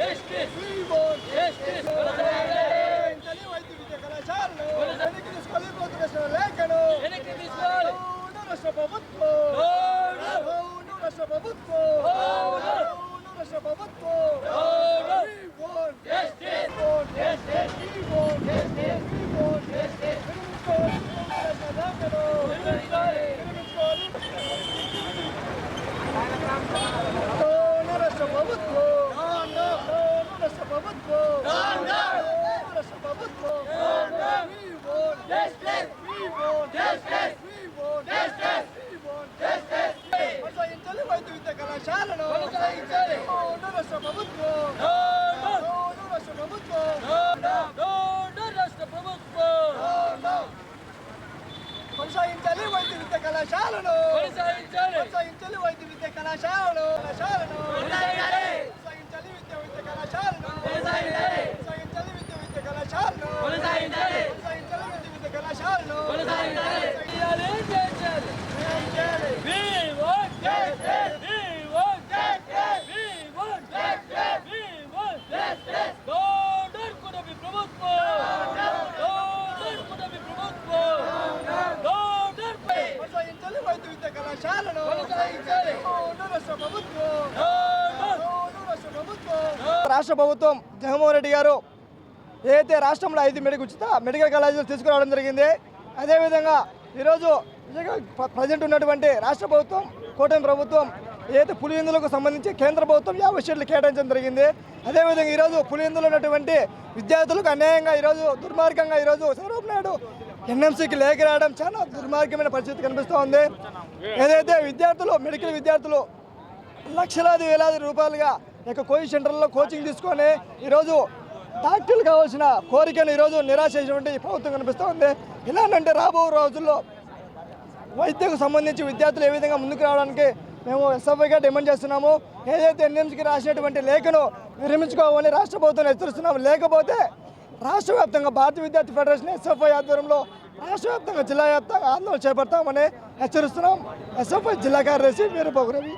Oh no! Oh no! Oh no! Oh no! Oh no! No! Oh no! Oh no! Oh no! Oh no! No! Oh no! No! No! No! Oh no! No! No! No! We వైద్య విద్య కళాశాలను. రాష్ట్ర ప్రభుత్వం రాష్ట్ర ప్రభుత్వం రాష్ట్ర ప్రభుత్వం కొనసాగించాలి వైద్య విద్య కళాశాలను. కొనసాగించాలి కొనసాగించాలి. వైద్య విద్య కళాశాలను కళాశాలను కొనసాగించాలి. కొనసాగించాలి విద్య విద్య కళాశాలను కొనసాగించాలి. కొనసాగించాలి విద్య విద్య కళాశాలను కొనసాగించాలి. కొనసాగించాలి విద్య విద్య కళాశాలను కొనసాగించాలి. చేయాలి, చేయాలి. చేయాలి. We want justice. We want justice. We want justice. We want justice. Order కుటుంబీ ప్రభుత్వం. Order కుటుంబీ ప్రభుత్వం. Order పై. కొనసాగించాలి వైద్య విద్య కళాశాలను కొనసాగించాలి. అవును రాష్ట్ర ప్రభుత్వం జగన్మోహన్ రెడ్డి గారు ఏదైతే రాష్ట్రంలో ఐదు మెడికల్ ఉచిత మెడికల్ కాలేజీలు తీసుకురావడం జరిగింది అదేవిధంగా ఈరోజు ప్రజెంట్ ఉన్నటువంటి రాష్ట్ర ప్రభుత్వం కూటమి ప్రభుత్వం ఏదైతే పులివెందులకు సంబంధించి కేంద్ర ప్రభుత్వం యాభై సీట్లు కేటాయించడం జరిగింది. అదేవిధంగా ఈరోజు పులివెందులో ఉన్నటువంటి విద్యార్థులకు అన్యాయంగా ఈరోజు దుర్మార్గంగా ఈరోజు చంద్రబాబు నాయుడు ఎన్ఎంసీకి లేఖ రావడం చాలా దుర్మార్గమైన పరిస్థితి కనిపిస్తూ ఉంది. ఏదైతే విద్యార్థులు మెడికల్ విద్యార్థులు లక్షలాది వేలాది రూపాయలుగా యొక్క కోచింగ్ సెంటర్లో కోచింగ్ తీసుకొని ఈరోజు డాక్టర్లు కావాల్సిన కోరికను ఈరోజు నిరాశ చేసినటువంటి ప్రభుత్వం కనిపిస్తూ ఉంది. ఇలాంటి రాబో రోజుల్లో వైద్యకు సంబంధించి విద్యార్థులు ఏ విధంగా ముందుకు రావడానికి మేము ఎస్ఎఫ్ఐగా డిమాండ్ చేస్తున్నాము. ఏదైతే ఎన్ఎంసీకి రాసినటువంటి లేఖను విరమించుకోవాలని రాష్ట్ర ప్రభుత్వం హెచ్చరిస్తున్నాము. లేకపోతే రాష్ట్ర వ్యాప్తంగా భారతీయ విద్యార్థి ఫెడరేషన్ ఎస్ఎఫ్ఐ ఆధ్వర్యంలో రాష్ట్ర వ్యాప్తంగా జిల్లా వ్యాప్తంగా ఆందోళన చేపడతామని హెచ్చరిస్తున్నాం. ఎస్ఎఫ్ఐ జిల్లా కార్యదర్శి వీరబాబు రవి.